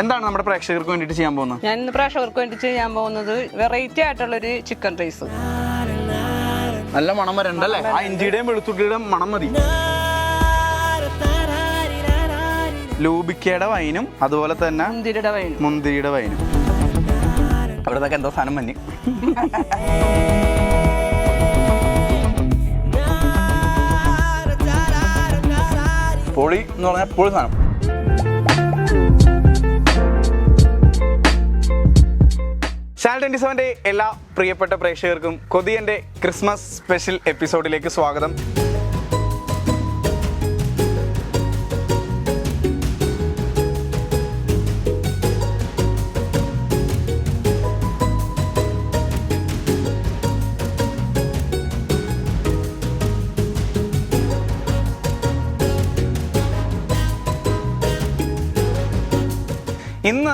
എന്താണ് നമ്മുടെ പ്രേക്ഷകർക്ക് വേണ്ടിയിട്ട് ചെയ്യാൻ പോകുന്നത്? ഞാൻ ഇന്ന് പ്രേക്ഷകർക്ക് വേണ്ടി ചെയ്യാൻ പോകുന്നത് വെറൈറ്റി ആയിട്ടുള്ള ഒരു ചിക്കൻ റൈസ് നല്ല മണം വരണ്ടല്ലേ ആ ഇഞ്ചിയുടെയും വെളുത്തുള്ളിയുടെയും മണം മതി. ലൂബിക്കയുടെ വൈനും അതുപോലെ തന്നെ മുന്തിരിയുടെ വൈനും. മുന്തിരിയുടെ വൈനും. അവിടെ എന്തോ സാധനം മഞ്ഞ് പൊളി എന്ന് പറഞ്ഞാൽ പൊളി സാധനം. ട്വന്റി സെവന്റെ എല്ലാ പ്രിയപ്പെട്ട പ്രേക്ഷകർക്കും കൊതിയന്റെ ക്രിസ്മസ് സ്പെഷ്യൽ എപ്പിസോഡിലേക്ക് സ്വാഗതം. ഇന്ന്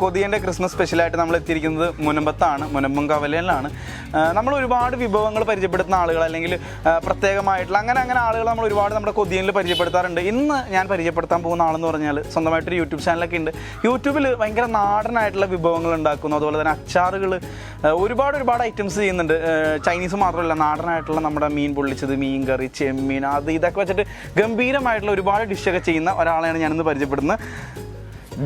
കൊതിയന്റെ ക്രിസ്മസ് സ്പെഷ്യലായിട്ട് നമ്മൾ എത്തിയിരിക്കുന്നത് മുനമ്പത്താണ് മുനമ്പം കവലയിലാണ് നമ്മൾ ഒരുപാട് വിഭവങ്ങൾ പരിചയപ്പെടുത്തുന്ന ആളുകൾ അല്ലെങ്കിൽ പ്രത്യേകമായിട്ടുള്ള അങ്ങനെ അങ്ങനെ ആളുകൾ നമ്മൾ ഒരുപാട് നമ്മുടെ കൊതിയനിൽ പരിചയപ്പെടുത്താറുണ്ട്. ഇന്ന് ഞാൻ പരിചയപ്പെടുത്താൻ പോകുന്ന ആളെന്ന് പറഞ്ഞാൽ സ്വന്തമായിട്ടൊരു യൂട്യൂബ് ചാനലൊക്കെ ഉണ്ട്. യൂട്യൂബിൽ ഭയങ്കര നാടനായിട്ടുള്ള വിഭവങ്ങൾ ഉണ്ടാക്കുന്നു. അതുപോലെ തന്നെ അച്ചാറുകൾ ഒരുപാട് ഒരുപാട് ഐറ്റംസ് ചെയ്യുന്നുണ്ട്. ചൈനീസ് മാത്രമല്ല നാടനായിട്ടുള്ള നമ്മുടെ മീൻ പൊള്ളിച്ചത് മീൻ കറി ചെമ്മീൻ അത് ഇതൊക്കെ വെച്ചിട്ട് ഗംഭീരമായിട്ടുള്ള ഒരുപാട് ഡിഷൊക്കെ ചെയ്യുന്ന ഒരാളെയാണ് ഞാനിന്ന് പരിചയപ്പെടുന്നത്.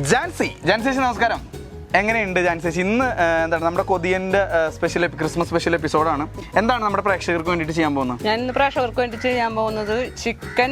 ജാൻസി ജാൻസി നമസ്കാരം. എങ്ങനെയുണ്ട് ജാൻസേച്ചി ഇന്ന് എന്താണ് നമ്മുടെ കൊതിയന്റെ സ്പെഷ്യൽ ക്രിസ്മസ് സ്പെഷ്യൽ എപ്പിസോഡാണ് എന്താണ് നമ്മുടെ പ്രേക്ഷകർക്ക് വേണ്ടിയിട്ട് ചെയ്യാൻ പോകുന്നത്? ഞാൻ ഇന്ന് പ്രേക്ഷകർക്ക് വേണ്ടി ചെയ്യാൻ പോകുന്നത് ചിക്കൻ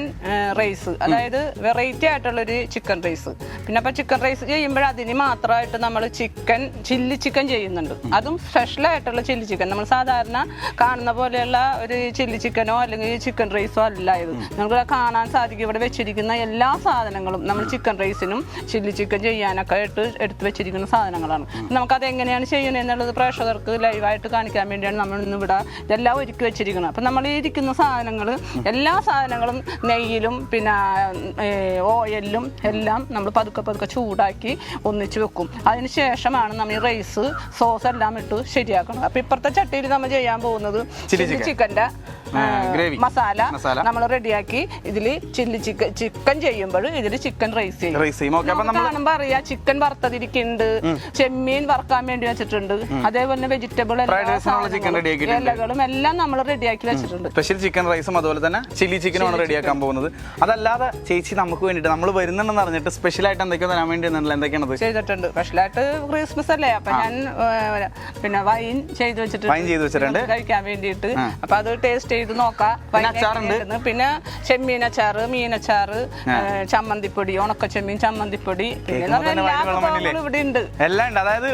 റൈസ് അതായത് വെറൈറ്റി ആയിട്ടുള്ളൊരു ചിക്കൻ റൈസ് പിന്നെ അപ്പൊ ചിക്കൻ റൈസ് ചെയ്യുമ്പോൾ അതിന് മാത്രമായിട്ട് നമ്മൾ ചിക്കൻ ചില്ലി ചിക്കൻ ചെയ്യുന്നുണ്ട്. അതും സ്പെഷ്യൽ ആയിട്ടുള്ള ചില്ലി ചിക്കൻ നമ്മൾ സാധാരണ കാണുന്ന പോലെയുള്ള ഒരു ചില്ലി ചിക്കനോ അല്ലെങ്കിൽ ചിക്കൻ റൈസോ അല്ല ഇത്. നമുക്ക് കാണാൻ സാധിക്കും. ഇവിടെ വെച്ചിരിക്കുന്ന എല്ലാ സാധനങ്ങളും നമ്മൾ ചിക്കൻ റൈസിനും ചില്ലി ചിക്കൻ ചെയ്യാനൊക്കെ ആയിട്ട് എടുത്ത് വെച്ചിരിക്കുന്ന സാധനങ്ങളാണ്. നമുക്കത് എങ്ങനെയാണ് ചെയ്യുന്നത് എന്നുള്ളത് പ്രേക്ഷകർക്ക് ലൈവായിട്ട് കാണിക്കാൻ വേണ്ടിയാണ് നമ്മൾ ഇന്ന് ഇവിടെ ഇതെല്ലാം ഒരുക്കി വെച്ചിരിക്കുന്നത്. അപ്പം നമ്മൾ ഇരിക്കുന്ന സാധനങ്ങൾ എല്ലാ സാധനങ്ങളും നെയ്യിലും പിന്നെ ഓയിലും എല്ലാം നമ്മൾ പതുക്കെ പതുക്കെ ചൂടാക്കി ഒന്നിച്ച് വെക്കും. അതിന് ശേഷമാണ് നമ്മൾ ഈ റൈസ് സോസ് എല്ലാം ഇട്ട് ശരിയാക്കണം. അപ്പം ഇപ്പുറത്തെ ചട്ടിയിൽ നമ്മൾ ചെയ്യാൻ പോകുന്നത് ചില്ലി ചിക്കന്റെ. മസാല മസാല. നമ്മൾ റെഡിയാക്കി. ഇതിൽ ചില്ലി ചിക്കൻ ചിക്കൻ ചെയ്യുമ്പോൾ ഇതിൽ ചിക്കൻ റൈസ് ചെയ്യും. കാണുമ്പോ അറിയാം ചിക്കൻ വറുത്തതിരിക്കുന്നുണ്ട്. ചെമ്മീൻ വറുക്കാൻ വേണ്ടി വെച്ചിട്ടുണ്ട്. അതേപോലെ വെജിറ്റബിൾ. ഇലകളും എല്ലാം നമ്മൾ റെഡിയാക്കി വെച്ചിട്ടുണ്ട്. സ്പെഷ്യൽ ചിക്കൻ റൈസും അതുപോലെ തന്നെ ചില്ലി ചിക്കനുമാണ് റെഡിയാക്കാൻ പോകുന്നത്. അതല്ലാതെ ചേച്ചി നമുക്ക് വേണ്ടിട്ട് നമ്മൾ വരുന്നുണ്ടെന്ന് അറിഞ്ഞിട്ട് സ്പെഷ്യലായിട്ട് എന്തൊക്കെയോ തരാൻ വേണ്ടി എന്തൊക്കെയാണ് ചെയ്തിട്ടുണ്ട്. സ്പെഷ്യലായിട്ട് ക്രിസ്മസ് അല്ലേ? അപ്പൊ ഞാൻ പിന്നെ വൈൻ ചെയ്ത് വെച്ചിട്ടുണ്ട്. വൈൻ ചെയ്ത് വെച്ചിട്ടുണ്ട്. കഴിക്കാൻ വേണ്ടിയിട്ട്. അപ്പൊ അത് ടേസ്റ്റ് ചെയ്ത് നോക്കാം. പിന്നെ ചെമ്മീൻ അച്ചാർ മീനച്ചാറ് അച്ചാർ ചമ്മന്തിപ്പൊടി ഉണക്ക ചെമ്മീൻ ചമ്മന്തിപ്പൊടി. പിന്നെ ഇവിടെ ഉണ്ട്. എല്ലാം ഉണ്ട്. അതായത്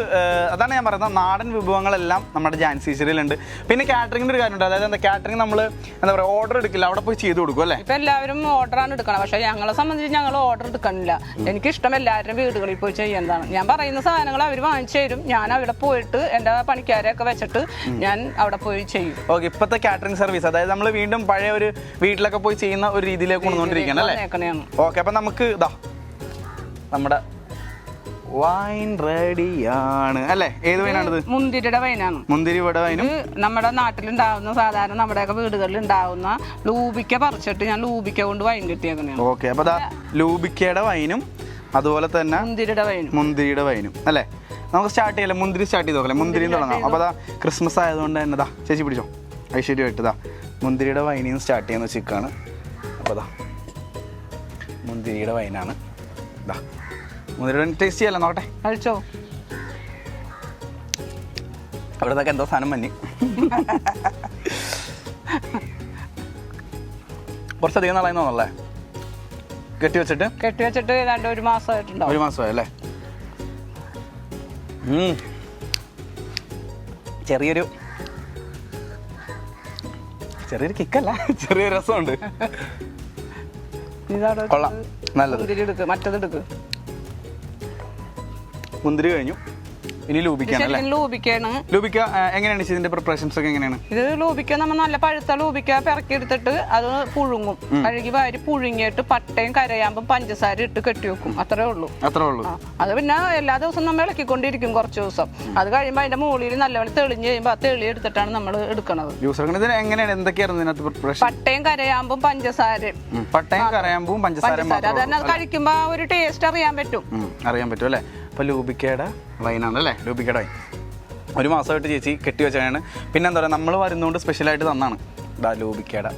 അതാണ് ഞാൻ പറയുന്നത്. നാടൻ വിഭവങ്ങളെല്ലാം നമ്മുടെ ജാൻസീസറിലുണ്ട് പിന്നെ കാറ്ററിംഗിന്റെ ഒരു കാര്യമുണ്ട്. അതായത് എന്താ കാറ്ററിംഗ് നമ്മൾ എന്താ പറയുക ഓർഡർ എടുക്കില്ല. അവിടെ പോയി ചെയ്ത് കൊടുക്കും അല്ലേ? ഇപ്പൊ എല്ലാവരും ആണ് എടുക്കണം പക്ഷെ ഞങ്ങളെ സംബന്ധിച്ച് ഞങ്ങൾ ഓർഡർ എടുക്കണില്ല. എനിക്ക് ഇഷ്ടം എല്ലാവരും വീടുകളിൽ പോയി ചെയ്യേണ്ടതാണ് ഞാൻ പറയുന്ന സാധനങ്ങൾ അവർ വാങ്ങിച്ചു തരും. ഞാൻ അവിടെ പോയിട്ട് എന്റെ പണിക്കാരെയൊക്കെ വെച്ചിട്ട് ഞാൻ അവിടെ പോയി ചെയ്യും. ഓക്കെ ഇപ്പോഴത്തെ കാറ്ററിംഗ് സർവീസ് അതായത് നമ്മൾ വീണ്ടും പഴയ ഒരു വീട്ടിലൊക്കെ പോയി ചെയ്യുന്ന ഒരു രീതിയിലേക്ക് കൊണ്ടുവന്നിരിക്കണം അല്ലേ. ഓക്കെ അപ്പം നമുക്ക് ഇതാ നമ്മുടെ വൈൻ റെഡിയാണ് അല്ലേ? ഏത് വൈനാണിത് മുന്തിരിയുടെ വൈനാണ് മുന്തിരി ഇവിടെ വൈനും നമ്മുടെ നാട്ടിലുണ്ടാവുന്ന സാധാരണ നമ്മുടെയൊക്കെ വീടുകളിൽ ഉണ്ടാവുന്ന ലൂബിക്ക പറിച്ചിട്ട് ഞാൻ ലൂബിക്ക കൊണ്ട് വൈൻ കിട്ടിയേക്കണെയാണ് ഓക്കെ അപ്പൊ ലൂബിക്കയുടെ വൈനും അതുപോലെ തന്നെ മുന്തിരിയുടെ വൈനും മുന്തിരിയുടെ വൈനും അല്ലേ? നമുക്ക് സ്റ്റാർട്ട് ചെയ്യാം മുന്തിരി സ്റ്റാർട്ട് ചെയ്ത് നോക്കാം മുന്തിരി തുടങ്ങാം. അപ്പോൾ അതാ ക്രിസ്മസ് ആയതുകൊണ്ട് തന്നെ ദാ ചേച്ചി പിടിച്ചോ. ഐശ്വര്യമായിട്ട് ദാ മുന്തിരിയുടെ വൈനിന്ന് സ്റ്റാർട്ട് ചെയ്യുന്ന ചിക്കാണ് അപ്പോൾ ദാ മുന്തിരിയുടെ വൈനാണ് ദാ മുന്തിരിയുടെ ടേസ്റ്റ് ചെയ്യാലോ നോക്കട്ടെ. കഴിച്ചോ? അവിടെ നിന്നൊക്കെ എന്തോ സാധനം മഞ്ഞ് കുറച്ചധികം നാളായി തോന്നല്ലേ കെട്ടി വെച്ചിട്ട്? കെട്ടി വെച്ചിട്ട് ഏതാണ്ട് ഒരു മാസമായിട്ടുണ്ടാവും. ഒരു മാസമായി അല്ലേ. ചെറിയൊരു ചെറിയൊരു കിക്കല്ല ചെറിയ രസമുണ്ട്. കൊള്ളാം. നല്ലത്. മറ്റത് എടുക്ക്. മുന്തിരി കഴിഞ്ഞു. ഇനി ലൂപിക്കാണ് അല്ലേ? ശരിക്കും ആ, എങ്ങനെയാണ് ചേച്ചി ഇതിന്റെ പ്രിപ്പറേഷൻസ് ഒക്കെ എങ്ങനെയാണ്? ഇത് ലൂപിക്ക നമ്മൾ നല്ല പഴുത്ത ലൂപിക്ക പിറക്കി എടുത്തിട്ട് അത് പുഴുങ്ങും. കഴുകി വാരി പുഴുങ്ങിയിട്ട് പട്ടയും കരയാമ്പും പഞ്ചസാര ഇട്ട് കെട്ടി വെക്കും. അത്രേ ഉള്ളൂ. അത്രേ ഉള്ളൂ. ആ, അത് പിന്നെ എല്ലാ ദിവസവും നമ്മൾ ഇളക്കിക്കൊണ്ടിരിക്കും കുറച്ച് ദിവസം. അത് കഴിയുമ്പോൾ അതിന്റെ മുകളിൽ നല്ലപോലെ തെളിഞ്ഞ് കഴിയുമ്പോൾ ആ തെളി എടുത്തിട്ടാണ് നമ്മൾ എടുക്കുന്നത് യൂസർക്ക് ഇതിന് എങ്ങനെയാണ്? എന്തൊക്കെയായിരുന്നു ഇതിനകത്ത് പ്രിപ്പറേഷൻ പട്ടയും കരയാമ്പും പഞ്ചസാരയും. പട്ടയും കരയാമ്പും പഞ്ചസാരയും പഞ്ചസാര. അത് മാത്രമേ തന്നെ അത് കഴിക്കുമ്പോൾ ആ ഒരു ടേസ്റ്റ് അറിയാൻ പറ്റും. ഉം, അറിയാൻ പറ്റും അല്ലേ? അപ്പോൾ ലൂബിക്കയുടെ വൈനാണ് അല്ലേ? ലൂബിക്കയുടെ വൈൻ ഒരു മാസമായിട്ട് ചേച്ചി കെട്ടി വെച്ചാണ് പിന്നെ എന്താ പറയുക നമ്മൾ വരുന്നതുകൊണ്ട് സ്പെഷ്യലായിട്ട് തന്നാണ്. ഡാ ലൂബിക്കയുടെ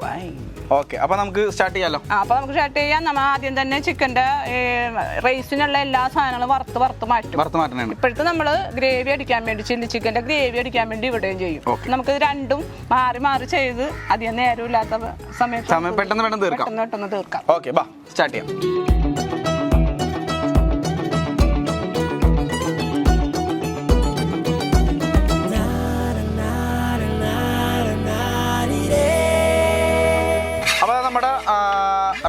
വൈൻ ഓക്കെ അപ്പോൾ നമുക്ക് സ്റ്റാർട്ട് ചെയ്യാമല്ലോ അപ്പോൾ അപ്പൊ നമുക്ക് സ്റ്റാർട്ട് ചെയ്യാം. നമ്മൾ ആദ്യം തന്നെ ചിക്കന്റെ റൈസിനുള്ള എല്ലാ സാധനങ്ങളും വറുത്ത് വറുത്ത് മാറ്റും. വറുത്ത് മാറ്റണം ഇപ്പോഴത്തെ നമ്മൾ ഗ്രേവി അടിക്കാൻ വേണ്ടി ചില്ലി ചിക്കന്റെ ഗ്രേവി അടിക്കാൻ വേണ്ടി ഇവിടെയും ചെയ്യും. നമുക്ക് രണ്ടും മാറി മാറി ചെയ്ത് അധികം നേരമില്ലാത്ത സമയത്ത് സമയം പെട്ടെന്ന് പെട്ടെന്ന് തീർക്കാം. പെട്ടെന്ന് തീർക്കാം. ഓക്കെ ബാ സ്റ്റാർട്ട് ചെയ്യാം.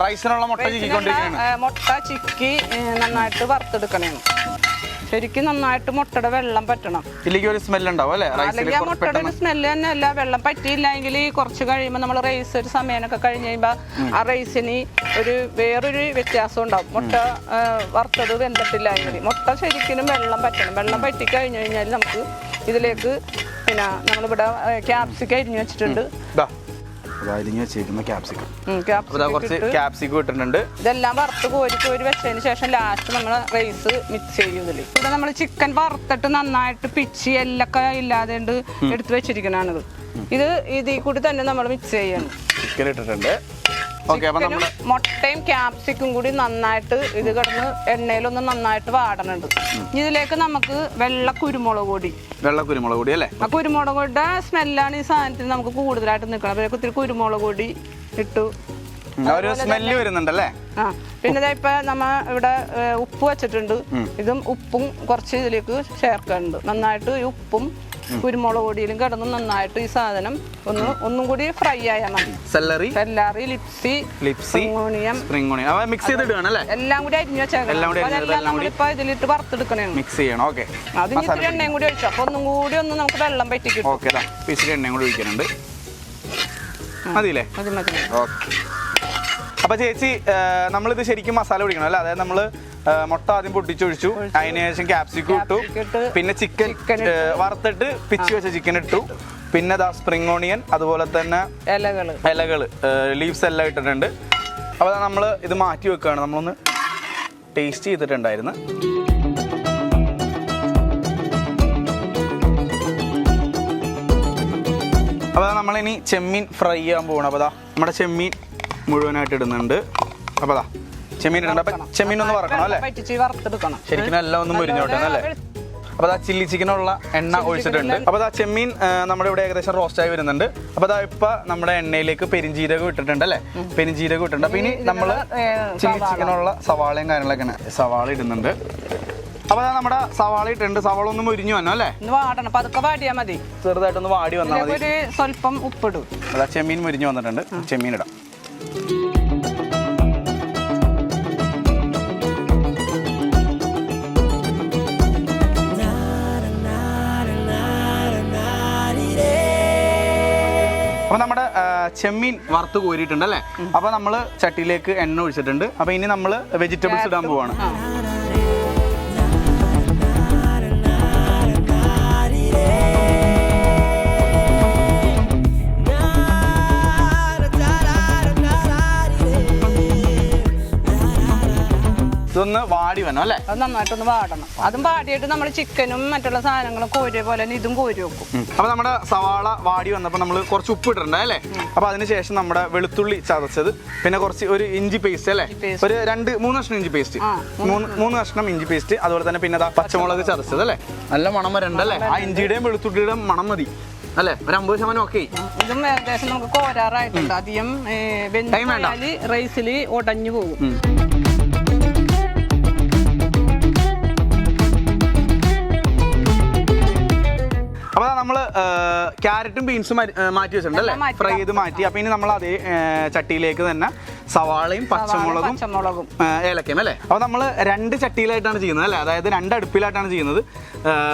റൈസിനുള്ള മുട്ട ചിക്കിക്കൊണ്ടിരിക്കുകയാണ്. മുട്ട ചിക്കി നന്നായിട്ട് വറുത്തെടുക്കണേന്ന്. ശരിക്കും നന്നായിട്ട് മുട്ടയുടെ വെള്ളം പറ്റണം. ഇതിലേക്ക് ഒരു സ്മെൽ ഉണ്ടാവും അല്ലേ? അല്ലെങ്കിൽ ആ മുട്ടയുടെ ഒരു സ്മെല്ല് തന്നെ അല്ല വെള്ളം പറ്റിയില്ലെങ്കിൽ കുറച്ച് കഴിയുമ്പോൾ നമ്മൾ റൈസ് ഒരു സമയമൊക്കെ കഴിഞ്ഞ് കഴിയുമ്പോൾ ആ റൈസിന് ഒരു വേറൊരു വ്യത്യാസം ഉണ്ടാവും. മുട്ട വറുത്തത് വറുത്തത് വെന്തിട്ടില്ലെങ്കിൽ മുട്ട ശരിക്കും വെള്ളം പറ്റണം. വെള്ളം പറ്റി കഴിഞ്ഞു കഴിഞ്ഞാൽ നമുക്ക് ഇതിലേക്ക് പിന്നെ നമ്മളിവിടെ ക്യാപ്സിക്ക അരിഞ്ഞു വെച്ചിട്ടുണ്ട്. ഇതാ അത് അരിഞ്ഞ് വെച്ചിരിക്കുന്ന ക്യാപ്സിക്കം അപ്പോൾ കുറച്ച് ക്യാപ്സിക്കം ഇട്ടിട്ടുണ്ട്. ഇതെല്ലാം വറുത്ത് കോരി കോരി വെച്ചതിന് ശേഷം ലാസ്റ്റ് നമ്മൾ റൈസ് മിക്സ് ചെയ്യുന്നില്ലേ ഇവിടെ നമ്മൾ ചിക്കൻ വറുത്തിട്ട് നന്നായിട്ട് പിച്ചി എല്ലൊക്കെ ഇല്ലാതെ എടുത്ത് വെച്ചിരിക്കണാണിത്. ഇത് ഇതിൽ കൂടി തന്നെ നമ്മൾ മിക്സ് ചെയ്യണം. ചിക്കൻ ഇട്ടിട്ടുണ്ട്. ചിക്കനും മുട്ടയും ക്യാപ്സിക്കും കൂടി നന്നായിട്ട് ഇത് കിടന്ന് എണ്ണയിലൊന്ന് നന്നായിട്ട് വാടണുണ്ട്. ഇതിലേക്ക് നമുക്ക് വെള്ള കുരുമുളക് പൊടി. വെള്ള കുരുമുളക് പൊടി അല്ലേ? ആ കുരുമുളക് പൊടിയുടെ സ്മെല്ലാണ് ഈ സാധനത്തിന് നമുക്ക് കൂടുതലായിട്ട് നിൽക്കണം അപ്പോഴേക്കും ഇത്തിരി കുരുമുളക് പൊടി ഇട്ടു. ഒരു സ്മെല്ല് വരുന്നുണ്ടല്ലേ? ആ പിന്നെ ദേ ഇപ്പൊ നമ്മ ഇവിടെ ഉപ്പ് വെച്ചിട്ടുണ്ട്. ഇതും ഉപ്പും കുറച്ച് ഇതിലേക്ക് ചേർക്കാനുണ്ട്. നന്നായിട്ട് ഈ ഉപ്പും കുരുമുളക് പൊടിയിലും കിടന്ന് നന്നായിട്ട് ഈ സാധനം ഒന്ന് ഒന്നും കൂടി ഫ്രൈ ആയാൽ മതി. സെല്ലറി സെല്ലാറി ലിപ്സി ലിപ്സി ഓണിയം സ്പ്രിംഗ് ഓണിയൻ അവ മിക്സ് എല്ലാം കൂടി അരിഞ്ഞു വെച്ചേക്കണം. എല്ലാം കൂടി എല്ലാം നമ്മളിപ്പോ ഇതിലിട്ട് വറുത്തെടുക്കണേ. മിക്സ് ചെയ്യണം. ഓക്കെ അതിന് ഇത്തിരി എണ്ണയും കൂടി ഒഴിച്ചു. അപ്പൊ ഒന്നും കൂടി ഒന്ന് നമുക്ക് വെള്ളം പറ്റി കിട്ടും ഓക്കെ ഇതാ പീസിൽ എണ്ണയും കൂടി ഒഴിക്കുന്നുണ്ട്. മതിയില്ലേ? മതി മതി ഓക്കെ അപ്പൊ ചേച്ചി നമ്മളിത് ശരിക്കും മസാല പിടിക്കണം അല്ലേ? അതായത് നമ്മൾ മുട്ട ആദ്യം പൊട്ടിച്ചൊഴിച്ചു. അതിന് ശേഷം ക്യാപ്സിക്കം ഇട്ടു. പിന്നെ ചിക്കൻ വറുത്തിട്ട് പിച്ച് വെച്ച ചിക്കൻ ഇട്ടു. പിന്നെ ദാ സ്പ്രിംഗ് ഓണിയൻ അതുപോലെ തന്നെ ഇലകൾ. ഇലകൾ ലീവ്സ് എല്ലാം ഇട്ടിട്ടുണ്ട്. അപ്പോൾ നമ്മൾ ഇത് മാറ്റി വെക്കുകയാണ്. നമ്മളൊന്ന് ടേസ്റ്റ് ചെയ്തിട്ടുണ്ടായിരുന്നു. അപ്പോൾ നമ്മളിനി ചെമ്മീൻ ഫ്രൈ ചെയ്യാൻ പോകണം അപ്പോൾ അതാ നമ്മുടെ ചെമ്മീൻ മുഴുവനായിട്ട് ഇടുന്നുണ്ട്. അപ്പോൾ അതാ ചെമ്മീൻ ഇടുന്നുണ്ട് അപ്പോൾ ചെമ്മീൻ ഒന്ന് വറക്കണം അല്ലേ? വറുത്തെടുക്കണം. ശരിക്കും എല്ലാം ഒന്ന് മുരിഞ്ഞോട്ടെ അല്ലേ? അപ്പോൾ അതാ ചില്ലി ചിക്കനുള്ള എണ്ണ ഒഴിച്ചിട്ടുണ്ട്. അപ്പോൾ അതാ ചെമ്മീൻ നമ്മുടെ ഇവിടെ ഏകദേശം റോസ്റ്റ് ആയി വരുന്നുണ്ട്. അപ്പോൾ അതാ ഇപ്പൊ നമ്മുടെ എണ്ണയിലേക്ക് പെരിഞ്ചീരകം ഇട്ടിട്ടുണ്ട് അല്ലേ? പെരിഞ്ചീരകം ഇട്ടിട്ടുണ്ട്. അപ്പോൾ ഇനി നമ്മൾ ചില്ലി ചിക്കനുള്ള സവാളയും കാര്യങ്ങളൊക്കെയാണ്. സവാള ഇടുന്നുണ്ട്. അപ്പൊ അതാ നമ്മുടെ സവാള ഇട്ടുണ്ട് സവാള ഒന്ന് മുരിഞ്ഞു വന്നു അല്ലേ? വാടണം. പതുക്കെ മതി. ചെറുതായിട്ടൊന്ന് വാടി വന്നാൽ മതി. സ്വല്പം ഉപ്പിടും. അതാ ചെമ്മീൻ മുരിഞ്ഞു വന്നിട്ടുണ്ട്. ചെമ്മീൻ ഇടാം. അപ്പൊ നമ്മുടെ ചെമ്മീൻ വറുത്ത് കോരിയിട്ടുണ്ട് അല്ലേ? അപ്പൊ നമ്മൾ ചട്ടിയിലേക്ക് എണ്ണ ഒഴിച്ചിട്ടുണ്ട്. അപ്പൊ ഇനി നമ്മൾ വെജിറ്റബിൾസ് ഇടാൻ പോവാണ്. ഇതൊന്ന് വാടി വേണം അല്ലേ? അത് നന്നായിട്ടൊന്ന് വാടണം. അതും വാടിയിട്ട് നമ്മൾ ചിക്കനും മറ്റുള്ള സാധനങ്ങളും കോരിയ പോലെ തന്നെ ഇതും കോരി വെക്കും. അപ്പൊ നമ്മുടെ സവാള വാടി വന്നപ്പോൾ നമ്മൾ കുറച്ച് ഉപ്പ് ഇട്ടിട്ടുണ്ട് അല്ലേ? അപ്പൊ അതിനുശേഷം നമ്മുടെ വെളുത്തുള്ളി ചതച്ചത് പിന്നെ കുറച്ച് ഒരു ഇഞ്ചി പേസ്റ്റ് അല്ലേ. ഒരു രണ്ട് മൂന്ന് കഷ്ണം ഇഞ്ചി പേസ്റ്റ് മൂന്ന് മൂന്ന് കഷ്ണം. ഇഞ്ചി പേസ്റ്റ് അതുപോലെ തന്നെ പിന്നെ പച്ചമുളക് ചതച്ചത് അല്ലേ? നല്ല മണം വരണ്ട അല്ലേ? ആ ഇഞ്ചിയുടെയും വെളുത്തുള്ളിയുടെയും മണം മതി. അല്ലേ? ഒരു അമ്പത് ശതമാനം ഓക്കെ ഇതും ഏകദേശം നമുക്ക് കോരാറായിട്ടുണ്ട്. അധികം Time റൈസിൽ ഉടഞ്ഞു പോകും. ക്യാരറ്റും ബീൻസും മാറ്റി വെച്ചിട്ടുണ്ട് അല്ലേ? ഫ്രൈ ചെയ്ത് മാറ്റി. അപ്പൊ ഇനി നമ്മൾ അതേ ചട്ടിയിലേക്ക് തന്നെ സവാളയും പച്ചമുളകും പച്ചമുളകും. ഏലക്കയും അല്ലേ? അപ്പോൾ നമ്മൾ രണ്ട് ചട്ടിയിലായിട്ടാണ് ചെയ്യുന്നത് അല്ലേ? അതായത് രണ്ട് അടുപ്പിലായിട്ടാണ് ചെയ്യുന്നത്.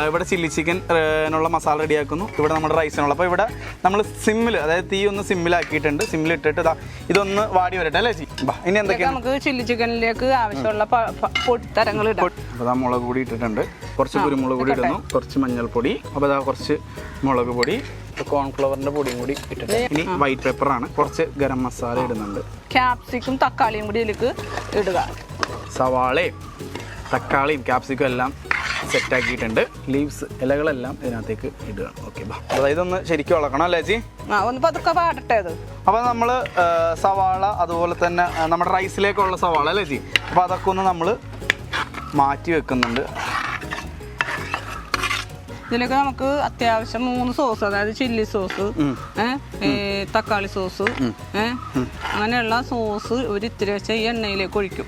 ഇവിടെ ചില്ലി ചിക്കൻ ഉള്ള മസാല റെഡിയാക്കുന്നു. ഇവിടെ നമ്മുടെ റൈസിനുള്ള. അപ്പോൾ ഇവിടെ നമ്മൾ സിമ്മിൽ അതായത് തീ ഒന്ന് സിമ്മിലാക്കിയിട്ടുണ്ട്. സിമ്മിലിട്ടിട്ട് ഇതാ ഇതൊന്ന് വാടി വരട്ടെ അല്ലേ ഇനി എന്തൊക്കെയാണ്? നമുക്ക് ചില്ലി ചിക്കനിലേക്ക് ആവശ്യമുള്ള പൊടിത്തരങ്ങൾ അപ്പോൾ മുളക് പൊടി ഇട്ടിട്ടുണ്ട്. കുറച്ച് കുരുമുളക് പൊടി ഇടുന്നു. കുറച്ച് മഞ്ഞൾപ്പൊടി അപ്പോൾ കുറച്ച് മുളക് പൊടി കോൺഫ്ലവറിന്റെ പൊടിയും കൂടി ഇട്ടിട്ട് ഇനി വൈറ്റ് പേപ്പർ ആണ്. കുറച്ച് ഗരം മസാല ഇടുന്നുണ്ട്. ക്യാപ്സിക്കും തക്കാളിയും കൂടി ഇതിലേക്ക് ഇടുക. സവാളയും തക്കാളിയും ക്യാപ്സിക്കും എല്ലാം സെറ്റ് ആക്കിയിട്ടുണ്ട്. ലീവ്സ് ഇലകളെല്ലാം ഇതിനകത്തേക്ക് ഇടുക. ഓക്കെ അതായത് ഒന്ന് ശരിക്കും ഇളക്കണം അല്ലേ ചേച്ചി? അപ്പൊ ഒന്ന് പതുക്കെ പാടട്ടെ അത്. അപ്പോൾ നമ്മൾ സവാള അതുപോലെ തന്നെ നമ്മുടെ റൈസിലേക്കുള്ള സവാള അല്ലേ ചേച്ചി? അപ്പോൾ അതൊക്കെ ഒന്ന് നമ്മൾ മാറ്റി വെക്കുന്നുണ്ട്. ഇതിലേക്ക് നമുക്ക് അത്യാവശ്യം മൂന്ന് സോസ് അതായത് ചില്ലി സോസ് തക്കാളി സോസ് അങ്ങനെയുള്ള സോസ് ഒരു ഇത്തിരി വെച്ച ഈ എണ്ണയിലേക്ക് ഒഴിക്കും.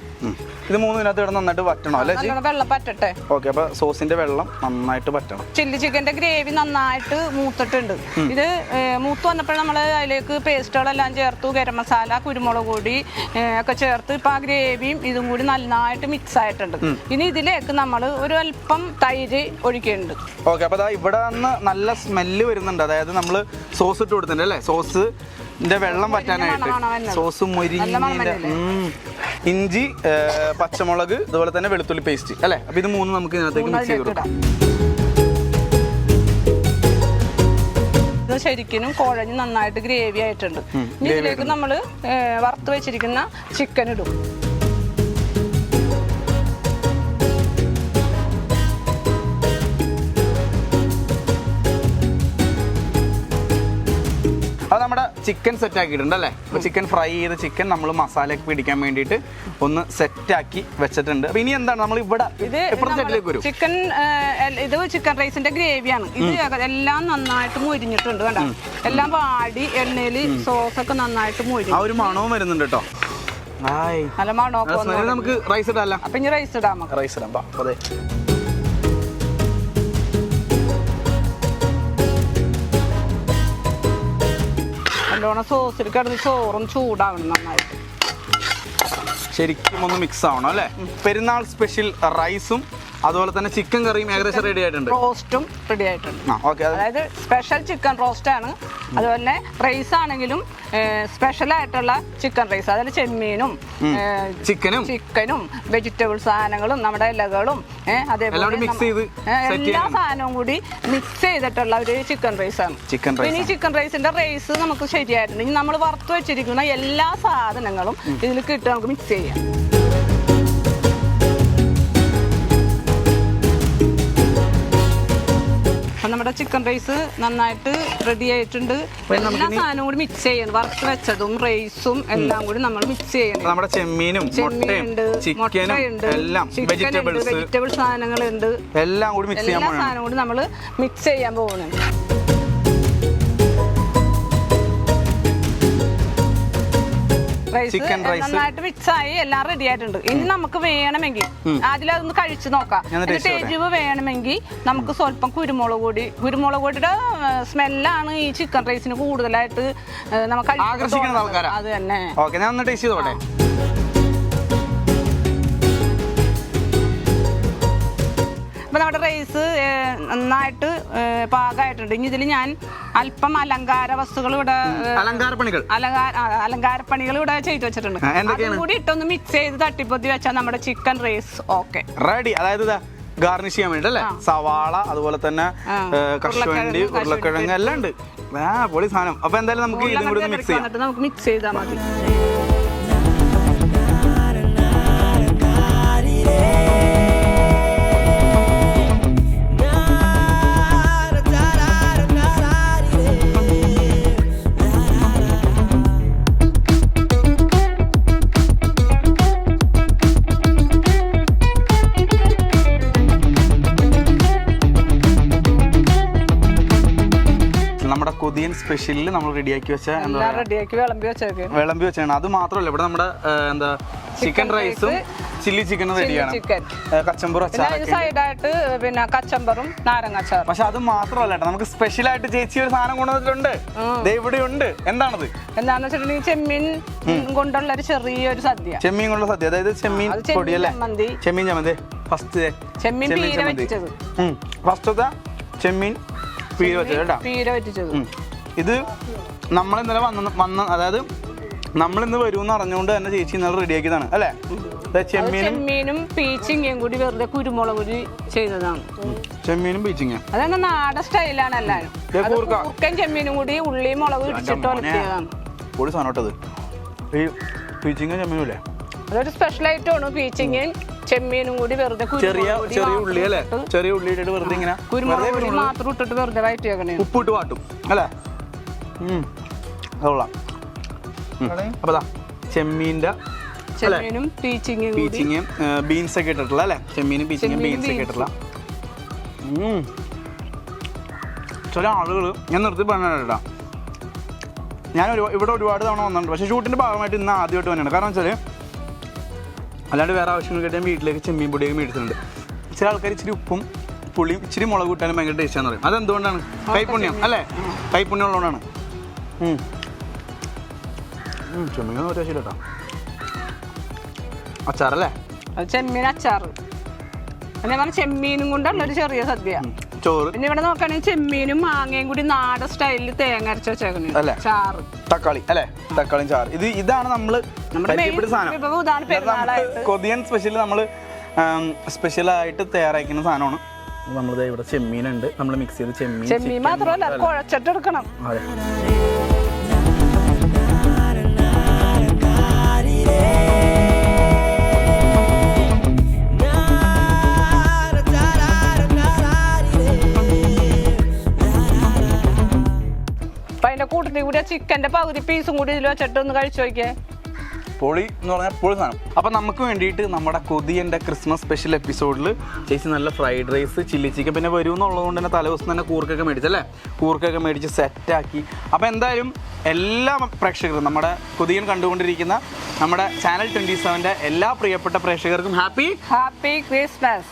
ഇത് മൂന്നിനകത്ത് ഇവിടെ നന്നായിട്ട് വറ്റണം അല്ലേ ചേച്ചി നല്ലോണം വെള്ളം പറ്റട്ടെ. ഓക്കെ അപ്പൊ സോസിന്റെ വെള്ളം നന്നായിട്ട് വറ്റണം. ചില്ലി ചിക്കന്റെ ഗ്രേവി നന്നായിട്ട് മൂത്തിട്ടുണ്ട്. ഇത് ഏഹ്, മൂത്ത് വന്നപ്പോൾ നമ്മൾ അതിലേക്ക് പേസ്റ്റുകളെല്ലാം ചേർത്തു ഗരം മസാല കുരുമുളക് പൊടി ഏഹ്, ഒക്കെ ചേർത്ത് ഇപ്പൊ ആ ഗ്രേവിയും ഇതും കൂടി നന്നായിട്ട് മിക്സ് ആയിട്ടുണ്ട്. ഇനി ഇതിലേക്ക് നമ്മൾ ഒരു അല്പം തൈര് ഒഴിക്കുന്നുണ്ട്. ഓക്കെ അപ്പൊ ദാ ഇവിടെ നിന്ന് നല്ല സ്മെല്ല് വരുന്നുണ്ട്. അതായത് നമ്മൾ സോസ് ഇട്ട് കൊടുത്തിട്ടുണ്ട് അല്ലേ? സോസ് വെള്ളം വറ്റാനായിട്ട് മണമാണ് വരുന്നത്. സോസ് ഉം. ഇഞ്ചി പച്ചമുളക് അതുപോലെ തന്നെ വെളുത്തുള്ളി പേസ്റ്റ് അല്ലേ? അപ്പൊ ഇത് മൂന്ന് നമുക്ക് ഇതിനകത്തേക്ക് മിക്സ് ചെയ്ത് കൊടുക്കാം. ശരിക്കും കുഴഞ്ഞ് നന്നായിട്ട് ഗ്രേവി ആയിട്ടുണ്ട്. ഇതിലേക്ക് നമ്മൾ വറുത്ത് വെച്ചിരിക്കുന്ന ചിക്കൻ ഇടും. ചിക്കൻ സെറ്റ് ആക്കിയിട്ടുണ്ട് അല്ലേ അപ്പോൾ ചിക്കൻ ഫ്രൈ ചെയ്ത ചിക്കൻ നമ്മൾ മസാലയൊക്കെ പിടിക്കാൻ വേണ്ടിയിട്ട് ഒന്ന് സെറ്റ് ആക്കി വെച്ചിട്ടുണ്ട്. അപ്പോൾ ഇനി എന്താണ്? നമ്മൾ ഇവിടെ സെറ്റിലേക്ക് വരും? ചിക്കൻ ഇത് ചിക്കൻ റൈസിന്റെ ഗ്രേവിയാണ് ഇത് എല്ലാം നന്നായിട്ട് മൊരിഞ്ഞിട്ടുണ്ട് കണ്ട? എല്ലാം പാടി എണ്ണയിൽ സോസ് ഒക്കെ നന്നായിട്ട് ആ മൊരിഞ്ഞു ഒരു മണവും വരുന്നുണ്ട് കേട്ടോ. നല്ല മണമൊക്കെ നമുക്ക് റൈസ് ഇടാല്ല അപ്പൊ ഇനി റൈസ് ഇടാം റൈസ് ഇടാം. അതെ നല്ലോണം സോസിൽ കിടന്ന് ചോറും ചൂടാവണം നന്നായിട്ട്. ശരിക്കും ഒന്ന് മിക്സ് ആവണം അല്ലേ? പെരുന്നാൾ സ്പെഷ്യൽ റൈസും അതുപോലെ തന്നെ ചിക്കൻ കറിയും ഏകദേശം റെഡി ആയിട്ടുണ്ട്. റോസ്റ്റും റെഡി ആയിട്ടുണ്ട്. ഓക്കെ അതായത് സ്പെഷ്യൽ ചിക്കൻ റോസ്റ്റ് ആണ്. അതുപോലെ റൈസ് ആണെങ്കിലും സ്പെഷ്യൽ ആയിട്ടുള്ള ചിക്കൻ റൈസ് അതായത് ചെമ്മീനും ചിക്കനും. ചിക്കനും വെജിറ്റബിൾ സാധനങ്ങളും നമ്മുടെ ഇലകളും അതേപോലെ എല്ലാം നമ്മ- ചെയ്ത് എല്ലാ സാധനവും കൂടി മിക്സ് ചെയ്തിട്ടുള്ള ഒരു ചിക്കൻ റൈസ് ആണ്. ചിക്കൻ റൈസ് ഈ ചിക്കൻ റൈസിന്റെ റൈസ് നമുക്ക് ശരിയായിട്ടുണ്ട്. ഇനി നമ്മൾ വറുത്ത് വെച്ചിരിക്കുന്ന എല്ലാ സാധനങ്ങളും ഇതിൽ കിട്ടുക നമുക്ക് മിക്സ് ചെയ്യാം. അപ്പൊ നമ്മുടെ ചിക്കൻ റൈസ് നന്നായിട്ട് റെഡി ആയിട്ടുണ്ട്. എല്ലാ സാധനവും കൂടി മിക്സ് ചെയ്യണം. വറുത്ത് വെച്ചതും റൈസും എല്ലാം കൂടി നമ്മൾ മിക്സ് ചെയ്യണം. നമ്മുടെ ചെമ്മീനും ചെമ്മീനുണ്ട് മുട്ടയുണ്ട് വെജിറ്റബിൾസ് വെജിറ്റബിൾ സാധനങ്ങളുണ്ട്. എല്ലാം കൂടി മിക്സ് ചെയ്യാൻ എല്ലാ സാധനവും കൂടി നമ്മൾ മിക്സ് ചെയ്യാൻ പോകുന്നുണ്ട് റൈസ് Chicken rice. നന്നായിട്ട് മിക്സ് ആയി എല്ലാം റെഡി ആയിട്ടുണ്ട്. ഇനി നമുക്ക് വേണമെങ്കിൽ ആദ്യം അതൊന്ന് കഴിച്ചു നോക്കാം. എരിവ് വേണമെങ്കിൽ നമുക്ക് സ്വല്പം കുരുമുളക് പൊടി കുരുമുളക് പൊടിയുടെ സ്മെല്ലാണ് ഈ ചിക്കൻ റൈസിന് കൂടുതലായിട്ട് നമുക്ക്. അത് തന്നെ. ഓക്കെ ഞാൻ ഒന്ന് ടേസ്റ്റ് ചെയ്തോട്ടെ നന്നായിട്ട് പാകമായിട്ടുണ്ട്. ഇനി ഇതിൽ ഞാൻ അല്പം അലങ്കാര വസ്തുക്കൾ ഇവിടെ അലങ്കാര പണികൾ. അലങ്കാര പണികൾ അലങ്കാരപ്പണികൾ ഇവിടെ ചെയ്തു വെച്ചിട്ടുണ്ട്. അതും കൂടി ഇട്ടൊന്ന് മിക്സ് ചെയ്ത് തട്ടിപ്പൊത്തി വെച്ചാൽ നമ്മുടെ ചിക്കൻ റൈസ് ഓക്കെ റെഡി അതായത് ഗാർണിഷ് ചെയ്യാൻ വേണ്ടി അല്ലേ? സവാള അതുപോലെ തന്നെ കശുവണ്ടി ഉരുളക്കിഴങ്ങ്, ഉരുളക്കിഴങ്ങ് എല്ലാം ഉണ്ട്. ആ പൊളി സാധനം. അപ്പൊ എന്തായാലും നമുക്ക് ഇതും കൂടി മിക്സ് ചെയ്യാം. നമുക്ക് മിക്സ് ചെയ്താൽ മതി. സ്പെഷ്യലിൽ നമ്മൾ റെഡിയാക്കി വെച്ച എന്താ റെഡിയാക്കി വിളമ്പി വെച്ചേക്ക് വിളമ്പി വെച്ചാണ് അത് മാത്രമല്ല ഇവിടെ നമ്മുടെ എന്താ ചിക്കൻ റൈസും ചില്ലി ചിക്കനും റെഡിയാണ് കച്ചമ്പറും സൈഡായിട്ട് പിന്നെ കച്ചമ്പറും നാരങ്ങാച്ചാറും പക്ഷെ അത് മാത്രമല്ല നമുക്ക് സ്പെഷ്യൽ ആയിട്ട് ചേച്ചി ഒരു സാധനം കൊണ്ടുവന്നിട്ടുണ്ട്. ദേ ഇവിടെ ഉണ്ട്. എന്താണത്? എന്താണെന്ന് വെച്ചിട്ടുണ്ടെങ്കിൽ ചെമ്മീൻ കൊണ്ടുള്ള ഒരു ചെറിയൊരു സദ്യ. ചെമ്മീൻ കൊണ്ടുള്ള സദ്യ. അതായത് ചെമ്മീൻ പൊടി അല്ലേ. ചെമ്മീൻ ചമ്മന്തി. ഫസ്റ്റ് ചെമ്മീൻ പീര വെച്ചത് ഫസ്റ്റത്തെ ചെമ്മീൻ പീര വെച്ചത് കേട്ടോ. പീര വെച്ചത്. ഇത് നമ്മൾ ഇന്നലെ വന്ന വന്ന അതായത് നമ്മൾ ഇന്ന് വരുമെന്ന് അറിഞ്ഞുകൊണ്ട് തന്നെ ചേച്ചി ഇന്നലെ റെഡിയാക്കിയതാണ് അല്ലേ? ചെമ്മീനും ചെമ്മീനും പീച്ചിങ്ങയും കൂടി വെറുതെ കുരുമുളക് കൂടി ചെയ്തതാണ്. ചെമ്മീനും പീച്ചിങ്ങ അതങ്ങ് നാടൻ സ്റ്റൈലാണ് എല്ലാവരും കൂർക്കൻ ചെമ്മീനും കൂടി ഉള്ളിയും മുളകും ഇടിച്ചിട്ട് ഒലത്തിയതാണ് പൊടി സാധനം കേട്ടത് ഈ പീച്ചിങ്ങ ചെമ്മീനും അല്ലേ അതൊരു സ്പെഷ്യൽ ആയിട്ടാണ് പീച്ചിങ്ങയും ചെമ്മീനും കൂടി വെറുതെ ചെറിയ ചെറിയ ഉള്ളി അല്ലേ ചെറിയ ഉള്ളി ഇട്ടിട്ട് വെറുതെ ഇങ്ങനെ കുരുമുളക് മാത്രം ഇട്ടിട്ട് വെറുതെ വയറ്റി വെക്കണേ ഉപ്പിട്ട് വാട്ടും. അല്ലേ? ഉം. അത് കൊള്ളാം. ഉം. അപ്പൊ ദാ ചെമ്മീന്റെ ചെമ്മീനും പീച്ചിങ്ങും കൂടി. ബീൻസ് ഒക്കെ ഇട്ടിട്ടുള്ള അല്ലേ? ചെമ്മീനും പീച്ചിങ്ങയും ബീൻസ് ഒക്കെ. ഇട്ടിട്ടുള്ള. ചില ആളുകൾ ഞാൻ നിർത്തി പറഞ്ഞാ ഞാൻ ഒരു ഇവിടെ ഒരുപാട് തവണ വന്നിട്ടുണ്ട്. പക്ഷേ ഷൂട്ടിന്റെ ഭാഗമായിട്ട് ഇന്ന് ആദ്യമായിട്ട് വന്നിട്ടുണ്ട് കാരണം വെച്ചാൽ അല്ലാണ്ട് വേറെ ആവശ്യങ്ങൾക്കായിട്ട് ഞാൻ വീട്ടിലേക്ക് ചെമ്മീൻ പൊടിയൊക്കെ മേടിച്ചിട്ടുണ്ട്. ചില ആൾക്കാർ ഇച്ചിരി ഉപ്പും പുളിയും ഇച്ചിരി മുളക് കൂട്ടാനും ഭയങ്കര ടേസ്റ്റാന്ന് പറയും. അതെന്തുകൊണ്ടാണ്? കൈപ്പുണ്യം അല്ലേ? കൈപ്പുണ്യം ഉള്ളതുകൊണ്ടാണ്. ചെമ്മീൻ ഒരു രക്ഷയില്ല കേട്ടോ അച്ചാറല്ലേ? അത് ചെമ്മീൻ അച്ചാറ്. പറഞ്ഞ ചെമ്മീനും കൊണ്ടുള്ള ഒരു ചെറിയ സദ്യ. ചോറ്. പിന്നെ ഇവിടെ നോക്കുകയാണെങ്കിൽ ചെമ്മീനും മാങ്ങയും കൂടി നാടൻ സ്റ്റൈലിൽ തേങ്ങ അരച്ച് വെച്ചേക്കുന്നു അല്ലേ? ചാറ്. തക്കാളി അല്ലേ? തക്കാളിയും ചാറ്. ഇത് ഇതാണ് നമ്മൾ. കൊതിയൻ സ്പെഷ്യൽ നമ്മൾ സ്പെഷ്യലായിട്ട് തയ്യാറാക്കുന്ന സാധനമാണ്. നമ്മളിത് ഇവിടെ ചെമ്മീനുണ്ട്. നമ്മൾ മിക്സ് ചെയ്ത് ചെമ്മീൻ ചെമ്മീൻ മാത്രമല്ല കുഴച്ചിട്ടെടുക്കണം. കുഴച്ചിട്ട് എടുക്കണം അതെ. കൂട്ടത്തിൽ കൂടി ചിക്കന്റെ പകുതി പീസും കൂടി ഇതിൽ വെച്ചിട്ട് ഒന്ന് കഴിച്ചു നോക്കിയേ. പൊളി എന്ന് പറഞ്ഞാൽ പൊളി സാധനം. അപ്പം നമുക്ക് വേണ്ടിയിട്ട് നമ്മുടെ കൊതിയന്റെ ക്രിസ്മസ് സ്പെഷ്യൽ എപ്പിസോഡിൽ ചേച്ചി നല്ല ഫ്രൈഡ് റൈസ് ചില്ലി ചിക്കൻ പിന്നെ വരും എന്നുള്ളതുകൊണ്ട് തന്നെ തലേദിവസം തന്നെ കൂർക്കൊക്കെ മേടിച്ചല്ലേ കൂർക്കൊക്കെ മേടിച്ച് സെറ്റാക്കി. അപ്പോൾ എന്തായാലും എല്ലാ പ്രേക്ഷകരും നമ്മുടെ കൊതിയൻ കണ്ടുകൊണ്ടിരിക്കുന്ന നമ്മുടെ ചാനൽ ട്വന്റി സെവന്റെ എല്ലാ പ്രിയപ്പെട്ട പ്രേക്ഷകർക്കും happy happy Christmas.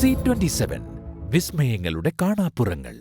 C twenty seven വിസ്മയങ്ങളുടെ കാണാപ്പുറങ്ങൾ.